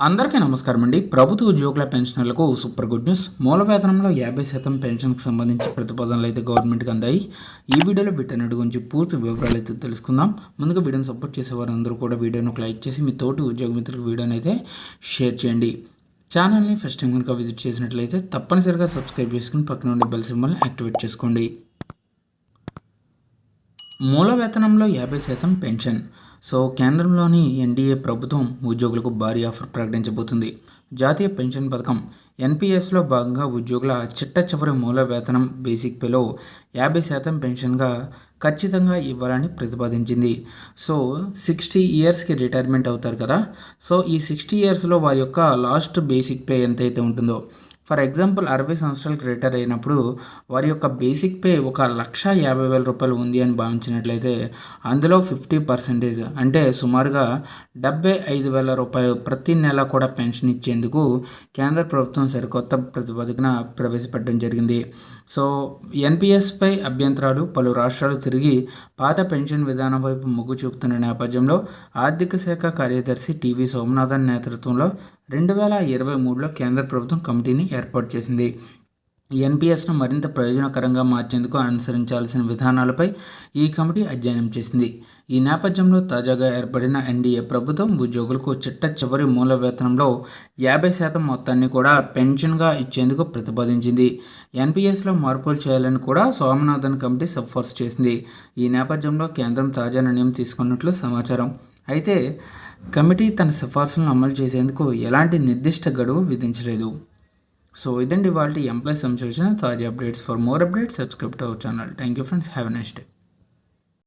అందరికీ నమస్కారం అండి. ప్రభుత్వ ఉద్యోగుల పెన్షనర్లకు సూపర్ గుడ్ న్యూస్. మూల వేతనంలో యాభై శాతం పెన్షన్కి సంబంధించి ప్రతిపాదనలు అయితే గవర్నమెంట్కి అందాయి. ఈ వీడియోలో వీటన్నిటి గురించి పూర్తి వివరాలు అయితే తెలుసుకుందాం. ముందుగా వీడియోని సపోర్ట్ చేసే వారందరూ కూడా వీడియోను లైక్ చేసి మీ తోటి ఉద్యోగ మిత్రులకు వీడియోని అయితే షేర్ చేయండి. ఛానల్ని ఫస్ట్ టైం కనుక విజిట్ చేసినట్లయితే తప్పనిసరిగా సబ్స్క్రైబ్ చేసుకుని పక్కన ఉండే బెల్ సింబల్ని యాక్టివేట్ చేసుకోండి. మూల వేతనంలో యాభై శాతం పెన్షన్. సో కేంద్రంలోని ఎన్డీఏ ప్రభుత్వం ఉద్యోగులకు భారీ ఆఫర్ ప్రకటించబోతుంది. జాతీయ పెన్షన్ పథకం ఎన్పిఎస్లో భాగంగా ఉద్యోగుల చిట్ట చివరి మూల వేతనం బేసిక్ పేలో యాభై శాతం పెన్షన్గా ఖచ్చితంగా ఇవ్వాలని ప్రతిపాదించింది. సో సిక్స్టీ ఇయర్స్కి రిటైర్మెంట్ అవుతారు కదా? సో ఈ సిక్స్టీ ఇయర్స్లో వారి యొక్క లాస్ట్ బేసిక్ పే ఎంతైతే ఉంటుందో ఫర్ ఎగ్జాంపుల్ అరవై సంవత్సరాలకు రిటైర్ అయినప్పుడు వారి యొక్క బేసిక్ పే ఒక లక్ష యాభై వేల రూపాయలు ఉంది అని భావించినట్లయితే అందులో ఫిఫ్టీ పర్సెంటేజ్ అంటే సుమారుగా డెబ్బై ఐదు వేల రూపాయలు ప్రతి నెల కూడా పెన్షన్ ఇచ్చేందుకు కేంద్ర ప్రభుత్వం సరికొత్త ప్రతిపాదికన ప్రవేశపెట్టడం జరిగింది. సో ఎన్పిఎస్పై అభ్యంతరాలు పలు రాష్ట్రాలు తిరిగి పాత పెన్షన్ విధానం వైపు మొగ్గు చూపుతున్న నేపథ్యంలో ఆర్థిక శాఖ కార్యదర్శి టీవీ సోమనాథన్ నేతృత్వంలో రెండు వేల ఇరవై మూడులో కేంద్ర ప్రభుత్వం కమిటీని ఏర్పాటు చేసింది. ఎన్పిఎస్ను మరింత ప్రయోజనకరంగా మార్చేందుకు అనుసరించాల్సిన విధానాలపై ఈ కమిటీ అధ్యయనం చేసింది. ఈ నేపథ్యంలో తాజాగా ఏర్పడిన ఎన్డీఏ ప్రభుత్వం ఉద్యోగులకు చిట్ట చివరి మూల వేతనంలో యాభై శాతం మొత్తాన్ని కూడా పెన్షన్గా ఇచ్చేందుకు ప్రతిపాదించింది. ఎన్పిఎస్లో మార్పులు చేయాలని కూడా సోమనాథన్ కమిటీ సిఫార్సు చేసింది. ఈ నేపథ్యంలో కేంద్రం తాజా నిర్ణయం తీసుకున్నట్లు సమాచారం. అయితే కమిటీ తన సిఫార్సులను అమలు చేసేందుకు ఎలాంటి నిర్దిష్ట గడువు విధించలేదు. సో ఇదండి వాళ్ళ ఎంప్లాయీస్ సంబంధించిన తాజా updates. For more updates subscribe to our channel thank you friends have next day